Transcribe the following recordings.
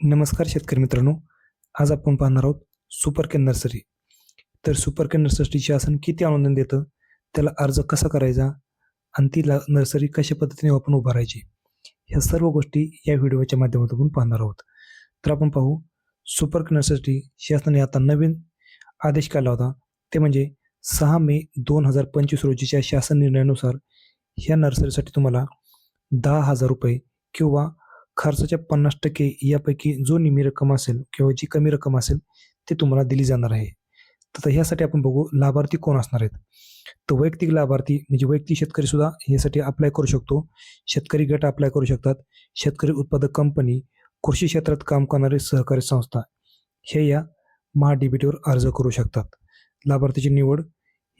नमस्कार शेतकरी मित्रांनो. आज आपण पाहणार आहोत सुपर केन नर्सरी. तर सुपर कॅन नर्सरी शासन किती अनुदान देतं? त्याला अर्ज कसा करायचा? आणि ती ला नर्सरी कशा पद्धतीने आपण उभारायची ह्या सर्व गोष्टी या व्हिडिओच्या माध्यमातून पाहणार आहोत. तर आपण पाहू सुपर कॅन नर्सरी शासनाने आता नवीन आदेश काढला होता. ते म्हणजे सहा मे दोन हजार पंचवीस रोजीच्या शासन निर्णयानुसार ह्या नर्सरीसाठी तुम्हाला दहा हजार रुपये किंवा खर्चाच्या पन्नास टक्के यापैकी जो निम्मी रक्कम असेल किंवा जी कमी रक्कम असेल ती तुम्हाला दिली जाणार आहे. तर ह्यासाठी आपण बघू लाभार्थी कोण असणार आहेत? तर वैयक्तिक लाभार्थी म्हणजे वैयक्तिक शेतकरी सुद्धा ह्यासाठी अप्लाय करू शकतो. शेतकरी गट अप्लाय करू शकतात. शेतकरी उत्पादक कंपनी कृषी क्षेत्रात काम करणारे सहकारी संस्था हे या महाडीबीटीवर अर्ज करू शकतात. लाभार्थीची निवड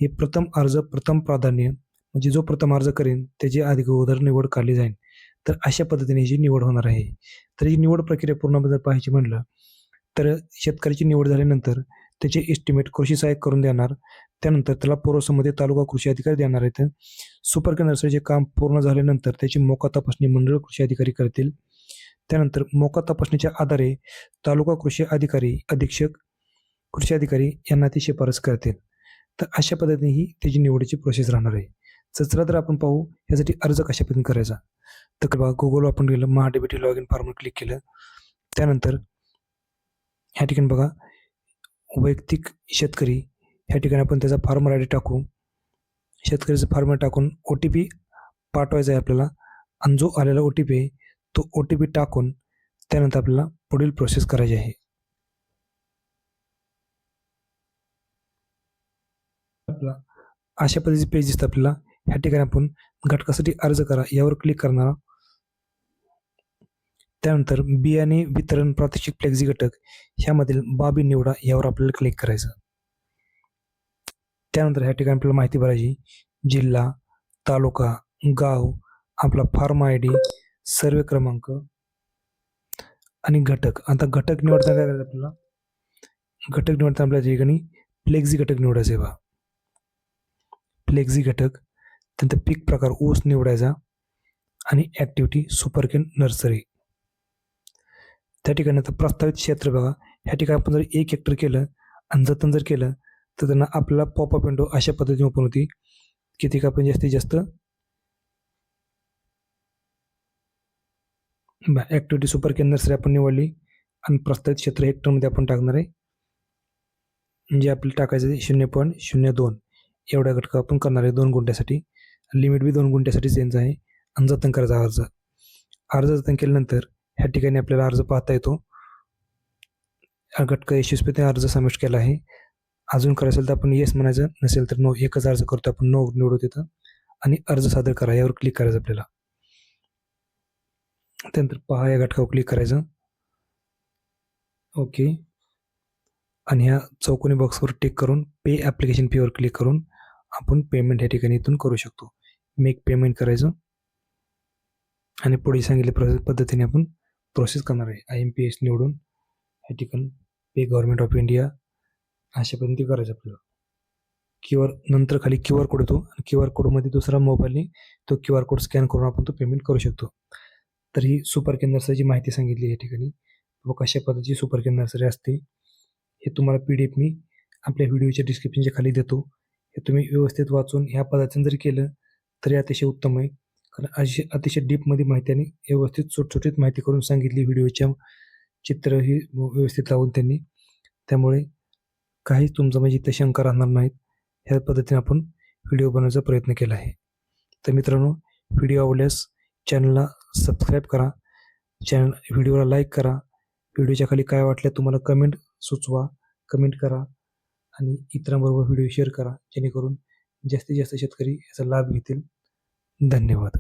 हे प्रथम अर्ज प्रथम प्राधान्य म्हणजे जो प्रथम अर्ज करेन त्याची अगोदर निवड काढली जाईल. तर अशा पद्धतीने ही निवड होणार आहे तर ही निवड प्रक्रिया पूर्ण जर पाहायची म्हणलं तर शेतकऱ्याची निवड झाल्यानंतर त्याचे एस्टिमेट कृषी सहाय्यक करून देणार त्यानंतर त्याला पूर्वसंमती तालुका कृषी अधिकारी देणार आहेत. सुपर नर्सरीचे काम पूर्ण झाल्यानंतर त्याची मोका तपासणी मंडळ कृषी अधिकारी करतील. त्यानंतर मोका तपासणीच्या आधारे तालुका कृषी अधिकारी अधीक्षक कृषी अधिकारी यांना ती शिफारस करतील. तर अशा पद्धतीने ही त्याची निवडीची प्रोसेस राहणार आहे. तर चला तर आपण पाहू यासाठी अर्ज कशापर्यंत करायचा. तर बघा गुगल गेलं महा डेबिटी लॉग इन फॉर्मवर क्लिक केलं. त्यानंतर ह्या ठिकाणी बघा वैयक्तिक शेतकरी ह्या ठिकाणी आपण त्याचा फार्मर आय डी टाकू. शेतकरीचं फार्मर टाकून ओ टी पी पाठवायचा आहे आपल्याला. आणि जो आलेला ओ टी पी आहे तो ओ टी पी टाकून त्यानंतर आपल्याला पुढील प्रोसेस करायची आहे. आपला अशा पद्धतीचे पेज दिसतं आपल्याला. ह्या ठिकाणी आपण घटकासाठी अर्ज करा. यावर क्लिक करणार त्यानंतर बियाणे वितरण प्रादेशिक फ्लेक्झी घटक ह्यामधील बाबी निवडा. यावर आपल्याला क्लिक करायचं. त्यानंतर ह्या ठिकाणी आपल्याला माहिती भरायची जिल्हा तालुका गाव आपला फार्म आय डी सर्वे क्रमांक आणि घटक. आता घटक निवडताना काय करायचं आपल्याला? घटक निवडताना आपल्या ठिकाणी फ्लेक्झी घटक निवडायचे आहे बा फ्लेक्झी घटक त्यानंतर पीक प्रकार ऊस निवडायचा आणि ॲक्टिव्हिटी सुपरकेन नर्सरी त्या ठिकाणी आता प्रस्तावित क्षेत्र बघा. ह्या ठिकाणी आपण जर एक हेक्टर केलं आणि जतन जर केलं तर त्यांना आपल्याला पॉपअप विंडो अशा पद्धतीने ओपन होती. की का आपण जास्तीत जास्त? ॲक्टिव्हिटी सुपर केन नर्सरी आपण निवडली आणि प्रस्तावित क्षेत्र हेक्टरमध्ये आपण टाकणार आहे. म्हणजे आपल्याला टाकायचं शून्य पॉईंट शून्य दोन. एवढ्या घटक आपण करणार आहे दोन गुंठ्यासाठी. लिमिट बी दोन गुंठ्यासाठी चेंज आहे. आणि जतन करायचा अर्ज. अर्ज जतन केल्यानंतर ह्या ठिकाणी आपल्याला अर्ज पाहता येतो. घटक यशस्वीते अर्ज समाविष्ट केला आहे. अजून करायचं असेल तर आपण येस म्हणायचं. नसेल तर नो एकच अर्ज करतो आपण. नो निवडू तिथं आणि अर्ज सादर करा. यावर क्लिक करायचं आपल्याला. त्यानंतर पहा या घटकावर क्लिक करायचं. ओके आणि ह्या चौकोनी बॉक्सवर टिक करून पे ॲप्लिकेशन फीवर क्लिक करून आपण पेमेंट ह्या ठिकाणी इथून करू शकतो. मेक पेमेंट करायचं. आणि पुढे सांगितल्या प्र पद्धतीने आपण प्रोसेस करणार आहे. आय एम पी एस निवडून ह्या ठिकाणी पे गव्हर्मेंट ऑफ इंडिया अशा पद्धती करायचं आपल्याला. क्यू आर नंतर खाली क्यू आर कोड येतो. आणि क्यू आर कोडमध्ये दुसरा मोबाईलने तो क्यू आर कोड स्कॅन करून आपण तो पेमेंट करू शकतो. तर ही सुपर केन माहिती सांगितली या ठिकाणी. व कशा पद्धतीची सुपर केन नर्सरी असते. हे तुम्हाला पी डी एफ मी आपल्या व्हिडिओच्या डिस्क्रिप्शनच्या खाली देतो. हे तुम्ही व्यवस्थित वाचून ह्या पद्धतीने जरी केलं तरी अतिशय उत्तम आहे. कारण अशी अतिशय डीपमध्ये माहिती आणि व्यवस्थित सुटसुटीत माहिती करून सांगितली व्हिडिओच्या चित्र ही व्यवस्थित लावून त्यांनी. त्यामुळे काहीच तुमचं म्हणजे इथे शंका राहणार नाहीत. ह्या पद्धतीने आपण व्हिडिओ बनवायचा प्रयत्न केला आहे. तर मित्रांनो व्हिडिओ आवडल्यास चॅनलला सबस्क्राईब करा. चॅनल व्हिडिओला लाईक करा. व्हिडिओच्या खाली काय वाटलं तुम्हाला कमेंट सुचवा. कमेंट करा. आणि इतरांबरोबर व्हिडिओ शेअर करा जेणेकरून जास्तीत जास्त शेतकरी याचा लाभ घेतील. धन्यवाद.